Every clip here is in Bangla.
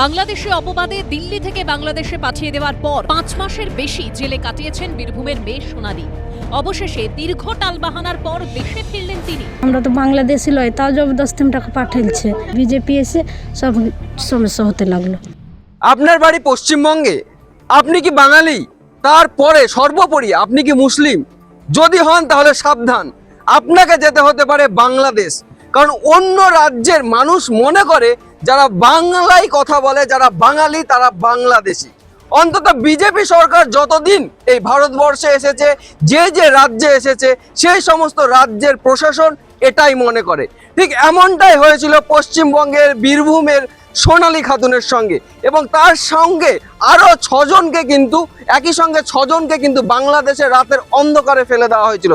বাংলাদেশে অপবাদে দিল্লি থেকে বাংলাদেশে পাঠিয়ে দেওয়ার পর পাঁচ মাসের বেশি জেলে কাটিয়েছেন বীরভূমের মেয়ে সোনালী। অবশেষে দীর্ঘ টালবাহানার পর দেশে ফিরলেন তিনি। আমরা তো বাংলাদেশি লয় তাও জবরদস্তি টাকা পাঠাইছে বিজেপি এসে সব সমস্যা হতে লাগল। আপনার বাড়ি পশ্চিমবঙ্গে? আপনি কি বাঙালি? তারপরে সর্বোপরি আপনি কি মুসলিম? যদি হন তাহলে সাবধান। আপনাকে যেতে হতে পারে বাংলাদেশ। কারণ অন্য রাজ্যের মানুষ মনে করে যারা বাংলায় কথা বলে, যারা বাঙালি, তারা বাংলাদেশি। অন্তত বিজেপি সরকার যতদিন এই ভারতবর্ষে এসেছে, যে যে রাজ্যে এসেছে, সেই সমস্ত রাজ্যের প্রশাসন এটাই মনে করে। ঠিক এমনটাই হয়েছিল পশ্চিমবঙ্গের, বীরভূমের, সোনালী খাতুনের সঙ্গে। এবং তার সঙ্গে আরও ছজনকে কিন্তু, একই সঙ্গে ছজনকে কিন্তু বাংলাদেশের রাতের অন্ধকারে ফেলে দেওয়া হয়েছিল।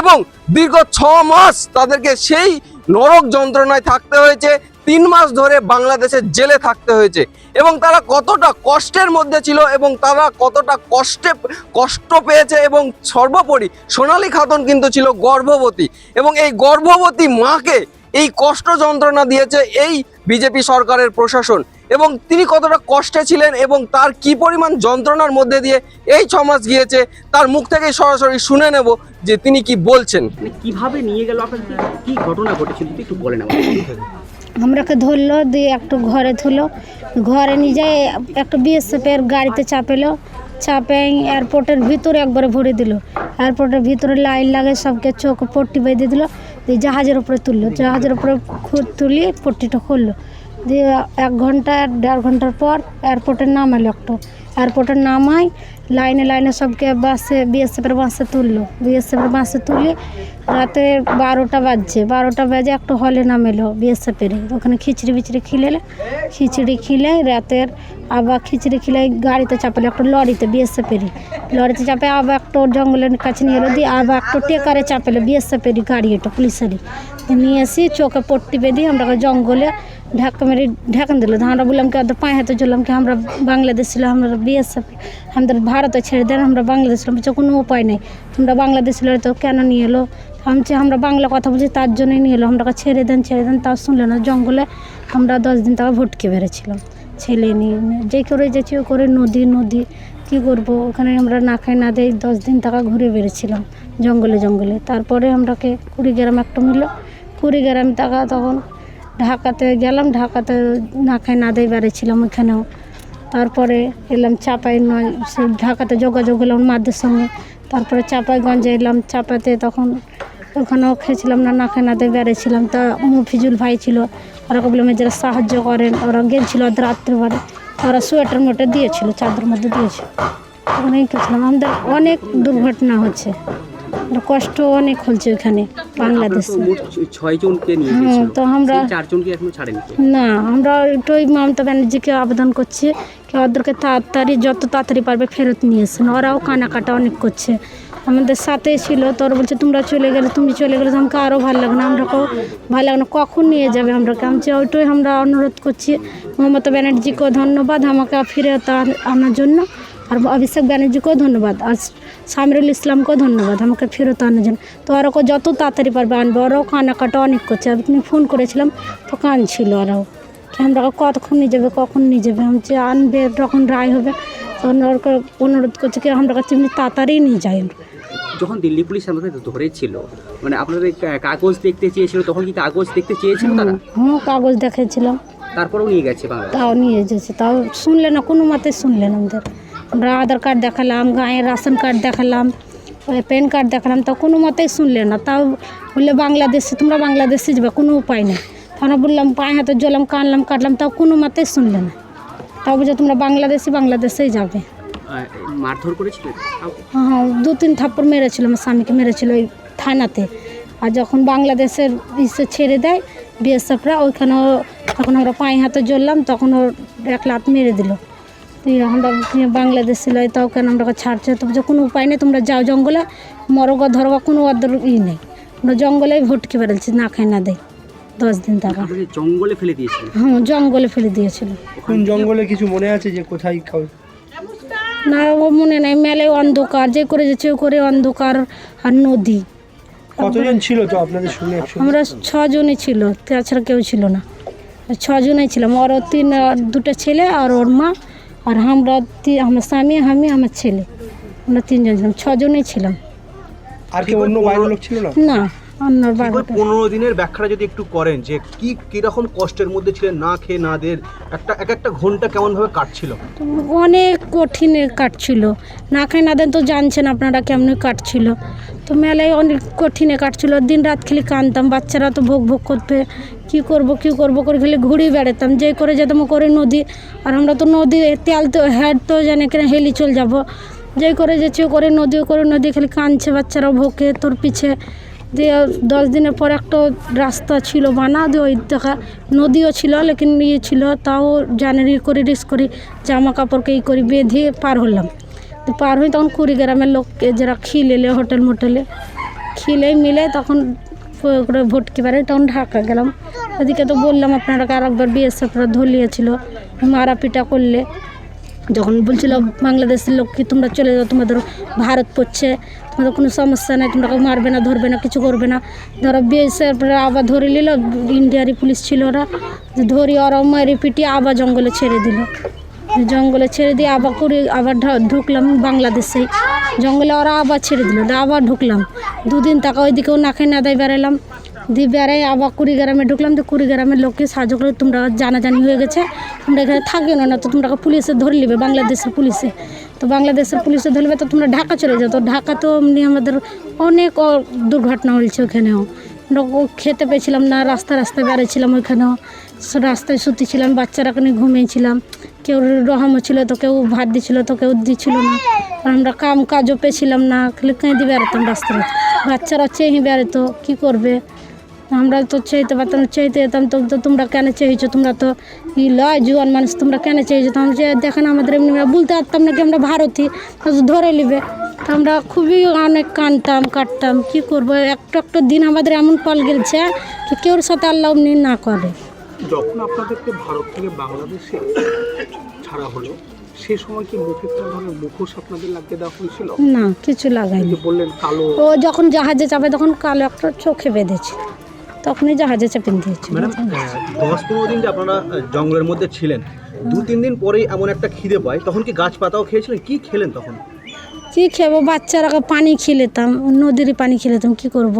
এবং দীর্ঘ ছ মাস তাদেরকে সেই নরক যন্ত্রণায় থাকতে হয়েছে তিন মাস ধরে বাংলাদেশের জেলে থাকতে হয়েছে। এবং তারা কতটা কষ্টের মধ্যে ছিল এবং তারা কতটা কষ্টে কষ্ট পেয়েছে এবং সর্বোপরি সোনালী খাতুন কিন্তু ছিল গর্ভবতী। এবং এই গর্ভবতী মাকে এই কষ্ট যন্ত্রণা দিয়েছে এই বিজেপি সরকারের প্রশাসন। এবং তিনি কতটা কষ্টে ছিলেন এবং তার কি পরিমাণ যন্ত্রণার মধ্যে দিয়ে এই ছ মাস গিয়েছে তার মুখ থেকেই সরাসরি শুনে নেব যে তিনি কি বলছেন। মানে কীভাবে নিয়ে গেল আপনাদের কি ঘটনা ঘটেছিল? একটু বলেন আমাকে আমরাকে ধরলো, দিয়ে একটু ঘরে ধুলো। ঘরে নিয়ে যায়, একটা বিএসএফের গাড়িতে চাপেলো। চাপে এয়ারপোর্টের ভিতরে একবারে ভরে দিল। এয়ারপোর্টের ভিতরে লাইন লাগে সবকে চোখ পট্টি বেঁধে দিল, দিয়ে জাহাজের উপরে তুললো। জাহাজের উপরে তুলিয়ে পট্টিটা খুললো। দিয়ে এক ঘণ্টা, দেড় ঘণ্টার পর এয়ারপোর্টে নামালো একটা। এয়ারপোর্টে নামাই লাইনে লাইনে সবকে বাসে বিএসএফের বাসে তুললো। বিএসএফের বাসে তুলে রাতে বারোটা বাজছে। বারোটা বাজে একটা হলে নামেলো বিএসএফের ওখানে খিচড়ি বিচড়ি খিলেলে। খিচড়ি খিলে রাতের আবার খিচড়ি খিলে গাড়িতে চাপালো একটা লরিতে বিএসএফেরই লরিতে চাপে আবার একটা জঙ্গলের কাছে নিয়ে এলো, দিয়ে আবার একটা টেকারে চাপেলো বিএসএফেরই গাড়ি এটা, পুলিশেরই। নিয়ে এসে চোখে পট্টি বেঁধে আমরা জঙ্গলে ঢাকা মেরে ঢাকান দিল। আমরা বললাম কি ওদের পায়ে হাতে চললাম কি, আমরা বাংলাদেশ ছিল, আমরা বিএসএফ, আমাদের ভারতে ছেড়ে দেন, আমরা বাংলাদেশ ছিলাম। বলছে, কোনো উপায় নেই। তোমরা বাংলাদেশ ছিল, তো কেন নিয়ে এলো? আমি আমরা বাংলা কথা বলছি, তার জন্যই নিয়ে এলো। আমরা ছেড়ে দেন ছেড়ে দেন, তাও শুনলো না। জঙ্গলে আমরা দশ দিন তাকে ভটকে বেড়েছিলাম ছেলে নিয়ে, যে করে যেছি ও করে নদী নদী, কী করব? ওখানে আমরা না খাই, না দেয় দশ দিন টাকা ঘুরে বেড়েছিলাম, জঙ্গলে জঙ্গলে। তারপরে আমরাকে কুড়ি কুড়িগ্রাম একটা মিলল কুড়িগ্রাম টাকা তখন ঢাকাতে গেলাম, ঢাকাতে না খাই না দেয় বেড়েছিলাম ওখানেও তারপরে এলাম চাপাই ঢাকাতে যোগাযোগ হলাম মাদের সঙ্গে। তারপরে চাপাইগঞ্জে এলাম চাপাতে তখন ওখানেও খেয়েছিলাম না না খাই না বেড়েছিলাম তা মফিজুল ভাই ছিল, ওরা বললাম যারা সাহায্য করেন, ওরা গেছিল রাত্রেবারে ওরা সোয়েটার মোটে দিয়েছিল, চাদর মধ্যে দিয়েছিল। ওখানেই খেয়েছিলাম আমাদের অনেক দুর্ঘটনা হচ্ছে। কষ্ট অনেক হচ্ছে ওখানে বাংলাদেশে। তো মোট ছয় জনকে নিয়ে হুম, তো আমরা- চারজনকে এখনও ছাড়েনি না আমরা একটু মমতা ব্যানার্জিকে আবেদন করছি কি ওদেরকে তাড়াতাড়ি যত তাড়াতাড়ি পারবে ফেরত নিয়ে এসেন ওরাও কানাকাটা অনেক করছে। আমাদের সাথে ছিল তোর বলছে তোমরা চলে গেলে তুমি চলে গেলে তো আমাকে আরও ভালো লাগে না আমরা কেউ ভালো লাগে না কখন নিয়ে যাবে আমরা? আমি ওইটাই আমরা অনুরোধ করছি। মমতা ব্যানার্জিকেও ধন্যবাদ আমাকে ফিরে আনার জন্য। আর অভিষেক ব্যানার্জিকেও ধন্যবাদ আর সামিরুল ইসলামকেও ধন্যবাদ আমাকে ফেরত আনার জন্য। তো ওরা কেউ যত তাড়াতাড়ি পারবে আনবে ওরাও কানাকাটা অনেক করছে। আমি ফোন করেছিলাম তো কানছিল ওরাও। কি আমরা কতক্ষণ নিয়ে যাবে কখন নিয়ে যাবে? আমি যে আনবে যখন রায় হবে তখন ওরকে অনুরোধ করছে কি আমরা কাছে এমনি তাড়াতাড়ি নিয়ে যাই। যখন দিল্লি পুলিশ আমাদের ধরেছিল মানে আপনাদের কাগজ দেখতে চেয়েছিল তখন কি কাগজ দেখতে চেয়েছিল তারা? হুম কাগজ দেখেছিলাম। তারপরেও নিয়ে গেছে তাও নিয়ে এসেছে তাও শুনলে না কোনো মতে শুনলেন আমাদের। আমরা আধার কার্ড দেখালাম গাঁয়ের রাশন কার্ড দেখালাম ওই প্যান কার্ড দেখালাম তাও কোনো মতেই শুনলে না। তাও বললে বাংলাদেশে তোমরা বাংলাদেশে যাবে কোনো উপায় নেই। তখন বললাম পায়ে হাতে জলাম কানলাম কাটলাম তাও কোনো মতেই শুনলে না। তাও বলছে তোমরা বাংলাদেশি বাংলাদেশেই যাবে। মারধর করেছিল? হ্যাঁ দু তিন থাপ্পড় মেরেছিল আমার স্বামীকে মেরেছিল ওই থানাতে। আর যখন বাংলাদেশের ইসে ছেড়ে দেয় বিএসএফরা ওইখানেও তখন আমরা পায়ে হাতে জ্বললাম তখন ওর এক লাত মেরে দিল। আমরা বাংলাদেশ ছিল তাও কেন আমরা ছাড়ছে তো কোনো উপায় নেই তোমরা যাও জঙ্গলে মরগা ধরগা কোনো ওদের ই নেই। আমরা জঙ্গলেই ভটকে বেড়াচ্ছি না খাই না দেয় দশ দিন টাকা জঙ্গলে ফেলে দিয়েছিল হ্যাঁ জঙ্গলে ফেলে দিয়েছিল। কোন জঙ্গলে কিছু মনে আছে যে কোথায় খাও- না ও মনে নাই মেলে অন্ধকার যে করে যাচ্ছে ও করে অন্ধকার আর নদী। কতজন ছিল তো আপনাদের শুনে আমরা ছজনই ছিল তাছাড়া কেউ ছিল না। ছজনেই ছিলাম ওর তিন দুটো ছেলে আর ওর মা। আর আমরা আমার স্বামী আমি আমার ছেলে। আমরা তিনজন ছিলাম ছজনেই ছিলাম। আর কি অন্য বাইরের লোক ছিল না? না। পনেরো দিনের ব্যাখ্যাটা যদি একটু করেন যে কি কীরকম কষ্টের মধ্যে ছিলেন না খেয়ে না দের একটা এক একটা ঘণ্টা কেমন ভাবে কাটছিল? অনেক কঠিনে কাটছিল। না খেয়ে না দেন তো জানছেন আপনারা কেমন কাটছিল। তো মেলায় অনেক কঠিনে কাটছিল। দিন রাত খালি কানতাম বাচ্চারা তো ভোগ ভোগ করতে কী করব কী করব করে খালি ঘুরে বেড়াতাম। যেই করে যেতাম করে নদী আর আমরা তো নদী তেল তো হেড তো জানে কেন হেলি চল যাব। যেই করে যাচ্ছি ও করে নদী করে নদী খালি কানছে বাচ্চারা ভোকে তোর পিছে। দিয়ে দশ দিনের পর একটা রাস্তা ছিল, বানা দিয়ে ওই দেখা নদীও ছিল, লেকিন ইয়ে ছিল, তাও জানের ই করে রিস্ক করি, জামা কাপড়কে ই করি, বেঁধে পার হলাম। তো পার হয়ে তখন কুড়িগ্রামের লোককে যারা খিলেলে হোটেল মোটেলে খিলে মিলে তখন করে ভটকি পারে তখন ঢাকা গেলাম। ওদিকে তো বললাম আপনারা আর একবার বিএসএফরা ধরিয়েছিল মারাপিটা করলে। যখন বলছিল বাংলাদেশের লোক কি তোমরা চলে যাও, তোমাদের ভারত পড়ছে, তোমাদের কোনো সমস্যা নাই, তোমরা মারবে না, ধরবে না, কিছু করবে না। ধরো বিএসএফ আবার ধরে নিল, ইন্ডিয়ারই পুলিশ ছিল ওরা ধরি ওরা মারি পিটি আবার জঙ্গলে ছেড়ে দিল। জঙ্গলে ছেড়ে দিয়ে আবার করে আবার ঢুকলাম বাংলাদেশে জঙ্গলে ওরা আবার ছেড়ে দিল আবার ঢুকলাম। দুদিন টাকা ওইদিকেও না খেয়ে না দেয় বেড়ালাম দিয়ে বেড়াই আবার কুড়িগ্রামে ঢুকলাম তো কুড়িগ্রামের লোককে সাহায্য করে তোমরা জানাজানি হয়ে গেছে। তোমরা এখানে থাকিও না তো তোমরা পুলিশে ধরে নেবে, বাংলাদেশের পুলিশে। তো বাংলাদেশের পুলিশে ধরবে তো তোমরা ঢাকা চলে যাও, তো ঢাকা তো এমনি আমাদের অনেক দুর্ঘটনা হয়েছে ওখানেও। খেতে পেয়েছিলাম না, রাস্তা রাস্তায় বেড়েছিলাম ওইখানেও রাস্তায় শুতেছিলাম, বাচ্চারা ওখানে ঘুমিয়েছিলাম। কেউ রহমও ছিল তো কেউ ভাত দিছিল তো কেউ দিছিল না। আমরা কাম কাজও পেয়েছিলাম না, খালি কেঁদে বেড়াতাম রাস্তায়। বাচ্চারা চেয়ে বেড়াতো, কী করবে? আমরা তো চাইতে পারতাম চাইতে যেতাম তো তো তোমরা কেন চেয়েছো তোমরা তো ই লয় জুয়ান মানুষ তোমরা কেন চেয়েছো তো যে দেখেন আমাদের এমনি বলতে পারতাম না কি আমরা ভারতী ধরে নেবে। তো আমরা খুবই অনেক কানতাম কাটতাম কি করব? একটা একটা দিন আমাদের এমন কল গেছে যে কেউর সাথে আল্লাহ এমনি না করে। যখন আপনাদেরকে ভারত থেকে বাংলাদেশে ছাড়া হলো সে সময় কি মুখে কোনো ধরনের মুখোশ আপনাদের লাগিয়ে দেওয়া হয়েছিল? না কিছু লাগাইনি। বললেন কালো। ও যখন জাহাজে চাপে তখন কালো একটা চোখে বেঁধেছে তখনই জাহাজে চাপিয়ে দিয়েছিল দশ পনেরো দিন যে আপনারা জঙ্গলের মধ্যে ছিলেন দু তিন দিন পরেই এমন একটা খিদে পায় তখন কি গাছ পাতাও খেয়েছিলেন? কি খেলেন তখন? কী খেবো বাচ্চারা পানি খেলেতাম নদীর পানি খেলেতাম কি করব।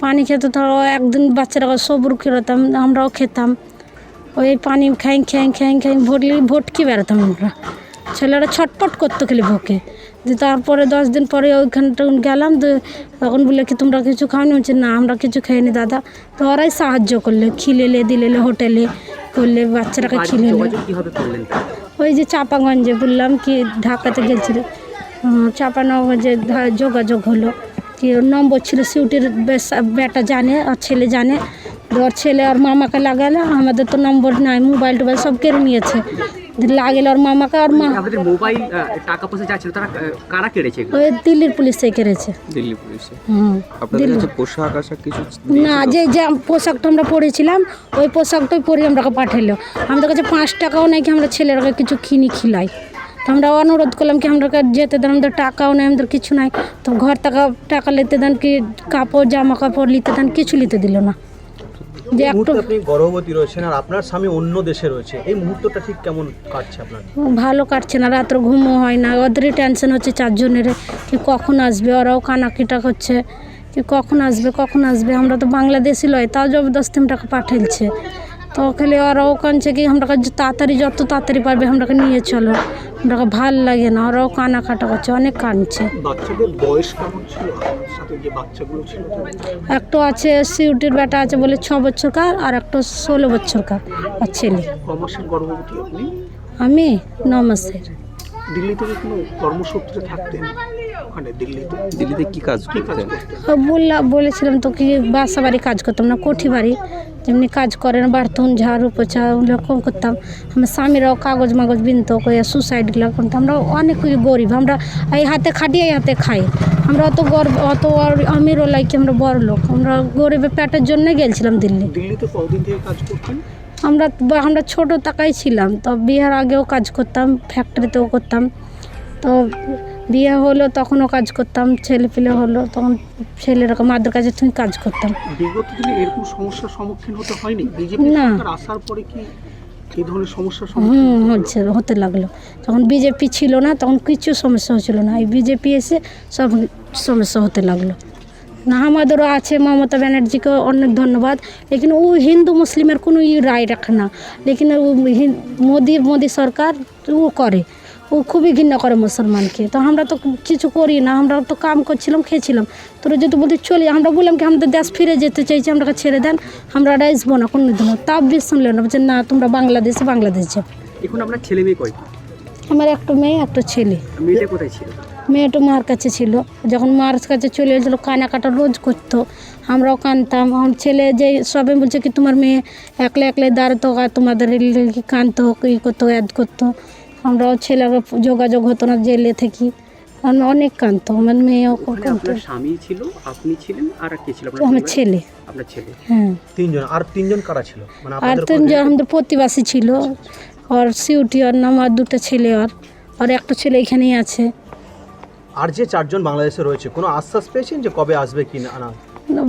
পানি খেতে তো একদিন বাচ্চারা সবুর খেলতাম আমরাও খেতাম। ওই পানি খাই খাই খাই খাই ভটলি ভটকি বেড়াতাম আমরা? ছেলেরা ছটপট করতো খেলে ভোকে। যে তারপরে দশ দিন পরে ওইখানটা গেলাম তো তখন বললে কি তোমরা কিছু খাওনি? বলছে না আমরা কিছু খাইনি দাদা। তো ওরাই সাহায্য করলে খিলেলে দিলেলে হোটেলে করলে বাচ্চারাকে খিলেলে। ওই যে চাপাগঞ্জে বললাম কি ঢাকাতে গেছিল। চাপানগঞ্জে যোগাযোগ হলো কি ওর নম্বর ছিল সিউটির বেশ বেটা জানে আর ছেলে জানে। ওর ছেলে আর মামাকে লাগালে আমাদের তো নম্বর নাই মোবাইল টোবাইল সব কেড়ে নিয়েছে। লাগেলো ওর মামাকে ওর মা। আপনাদের মোবাইল টাকা পয়সা যা ছিল তারা কারা কেড়েছে ওই দিল্লির পুলিশে কেড়েছে। দিল্লি পুলিশে হুম আপনাদের কাছে পোশাক আশাক কিছু না যে যে পোশাকটা আমরা পরেছিলাম ওই পোশাকটাই পরে আমরাকে পাঠালো আমাদের কাছে পাঁচ টাকাও নাই কি আমরা ছেলেরাকে কিছু কিনি খিলাই। তো আমরা অনুরোধ করলাম কি আমরা যেতে দেন আমাদের টাকাও নেই আমাদের কিছু নাই। তো ঘর টাকা টাকা নিতে দেন কি কাপড় জামা কাপড় নিতে দেন কিছু নিতে দিল না। যে আপনি গর্ভবতী রয়েছেন আর আপনার স্বামী অন্য দেশে রয়েছে এই মুহূর্তটা ঠিক কেমন কাটছে আপনার? ভালো কাটছে না রাত্র ঘুমও হয় না ওদেরই টেনশন হচ্ছে চারজনের কি কখন আসবে ওরাও কানাকিটা করছে কি কখন আসবে কখন আসবে আমরা তো বাংলাদেশি লয় তাও জবরদস্তি টাকা পাঠাইছে তো খালি ওরা কানছে কি আমরা তাড়াতাড়ি যত তাড়াতাড়ি পারবে আমরাকে নিয়ে চলো। আমরা ভালো লাগে না ওরাও কানা কাটা করছে অনেক কানছে একটা আছে সিউটির বেটা আছে বলে ছ বছরকার আর একটা ষোলো বছরকার আর ছেলে। আমি ন মাসের। দিল্লি থেকে কোনো কর্মসূত্রে থাকতেন? ওখানে দিল্লিতে? দিল্লিতে কি কাজ করতেন? করতেন? বললাম বলেছিলাম তো কি বাসা বাড়ি কাজ করতাম না কোঠি বাড়ি। যেমনি কাজ করেন বার্থন ঝাড়ু পোছা ওরকম করতাম। আমার স্বামীরাও কাগজ মাগজ বিনতো কয়ে সুসাইডগুলো করতাম আমরা অনেক গরিব আমরা এই হাতে খাটিয়ে এই হাতে খাই। আমরা অত গর্ব অত আমিরও লাইকি আমরা বড় লোক আমরা গরিবের পেটের জন্যই গেছিলাম দিল্লি। দিল্লিতে কতদিন থেকে কাজ করতেন? আমরা আমরা ছোটো টাকায় ছিলাম তো বিয়ের আগেও কাজ করতাম ফ্যাক্টরিতেও করতাম। তো বিয়ে হলো তখনও কাজ করতাম ছেলে পেলে হলো তখন ছেলের মাদের কাছে তুমি কাজ করতাম। বিগত দিনে এরকম সমস্যার সম্মুখীন হতে হয়নি? বিজেপি। সরকার আসার পরে কি এই ধরনের সম্মুখীন হুম হচ্ছে হতে লাগল। যখন বিজেপি ছিল না তখন কিছু সমস্যা হচ্ছিল না। এই বিজেপি এসে সব সমস্যা হতে লাগল। আমাদেরও আছে, মমতা ব্যানার্জিকে অনেক ধন্যবাদ। লেকিন ও হিন্দু মুসলিমের কোনো ই রায় রাখে না। লেকিন ও মোদি মোদি সরকার ও করে। ও খুবই ঘৃণা করে মুসলমানকে। তো আমরা তো কিছু করি না, আমরা তো কাম করছিলাম, খেয়েছিলাম। তোরা যদি বলতে চলি আমরা বললাম কি, আমাদের দেশ ফিরে যেতে চাইছি, আমরা ছেড়ে দেন, আমরা আসব না কোনো দিনও তাও বেশ শুনলেন না বলছে না তোমরা বাংলাদেশে, বাংলাদেশ যাও। এখন আপনার ছেলে মেয়ে কয়টি আমার একটা মেয়ে একটা ছেলে। মেয়েটা কোথায় ছিল? মেয়েটা মার কাছে ছিল। যখন মার কাছে চলে এসেছিল কানাকাটা রোজ করতো। আমরাও কানতাম। আমার ছেলে যে সবে বলছে কি তোমার মেয়ে একলা একলা দাঁড়াতো আর তোমাদের কি কানতো ই করতো অ্যাড করতো? আমরাও ছেলেকে যোগাযোগ হতো না জেলে থেকে। আমি অনেক কানতো। আমার মেয়েও স্বামী ছিল? আপনি ছিলেন? আর কে ছিল আমার ছেলে। আপনার ছেলে। হ্যাঁ। তিনজন। আর তিনজন কারা ছিল? মানে আর তিনজন আমাদের প্রতিবাসী ছিল। আর সিউটি আর নাম আর দুটো ছেলে আর আর একটা ছেলে এখানেই আছে। আর যে চারজন বাংলাদেশে রয়েছে কোনো আশ্বাস পেয়েছেন যে কবে আসবে কি না,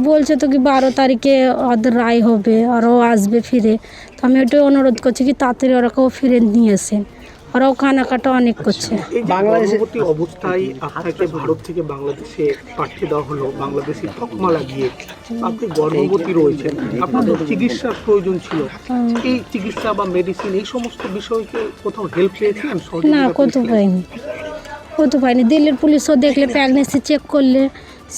বলছে তো কি বারো তারিখে ওদের রায় হবে আরও আসবে ফিরে। তো আমি ওটাই অনুরোধ করছি কি তাড়াতাড়ি ওরাকেও ফিরে নিয়ে আসেন। ওরাও কানাকাটা অনেক করছে। গর্ভবতী অবস্থায় আপনাকে ভারত থেকে বাংলাদেশে পাঠিয়ে দেওয়া হলো। বাংলাদেশি তকমা লাগিয়ে আপনি গর্ভবতী রয়েছেন। আপনাদের চিকিৎসার প্রয়োজন ছিল। এই চিকিৎসা বা মেডিসিন এই সমস্ত বিষয়কে কোথাও হেল্প পেয়েছিলেন না কত পাইনি। কত পাইনি। দিল্লির পুলিশও দেখলে প্রেগনেন্সি চেক করলে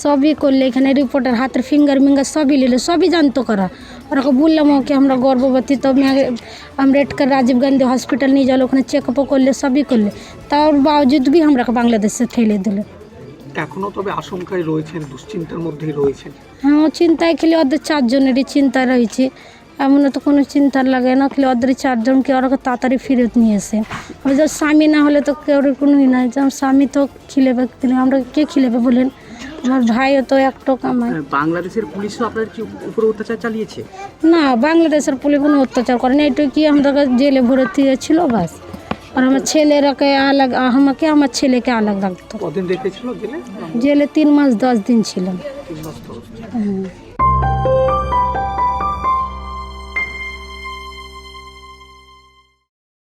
সবই করলে এখানে রিপোর্টার হাতের ফিঙ্গার মিঙ্গার সবই নিলে সবই জানতো করা। ওরাকে বললাম ওকে আমরা গর্ভবতী তো আমি- আম্বেদকর রাজীব গান্ধী হসপিটাল নিয়ে যাওয়ার ওখানে চেক আপও করলে সবই করলে। তার বাবজুদ বি আমরা বাংলাদেশে ফেলে দিলে। এখনও তবে আশঙ্কায় রয়েছেন দুশ্চিন্তার মধ্যেই রয়েছেন। হ্যাঁ ও চিন্তায় খেলে ওদের চারজনেরই চিন্তা রয়েছে। এমন তো কোনো চিন্তা লাগে না খেলে ওদের চারজনকে ওরা তাড়াতাড়ি ফেরত নিয়ে এসে ওই যে স্বামী না হলে তো কেউ কোনোই নাই যে আমার স্বামী তো খিলেবে আমরা কে খিলেবে বলেন? ভাইও তো একটো কামায় বাংলাদেশের পুলিশও আপনার কি উপরে অত্যাচার চালিয়েছে? না বাংলাদেশের পুলিশ কোনো অত্যাচার করে না। এটা কি আমরা জেলে ভর্তি ছিল বাস? আর আমার ছেলেরাকে আলাগ আমাকে আমার ছেলেকে আলাগ রাখতো। কদিন রেখেছিল জেলে? জেলে তিন মাস দশ দিন ছিলাম হ্যাঁ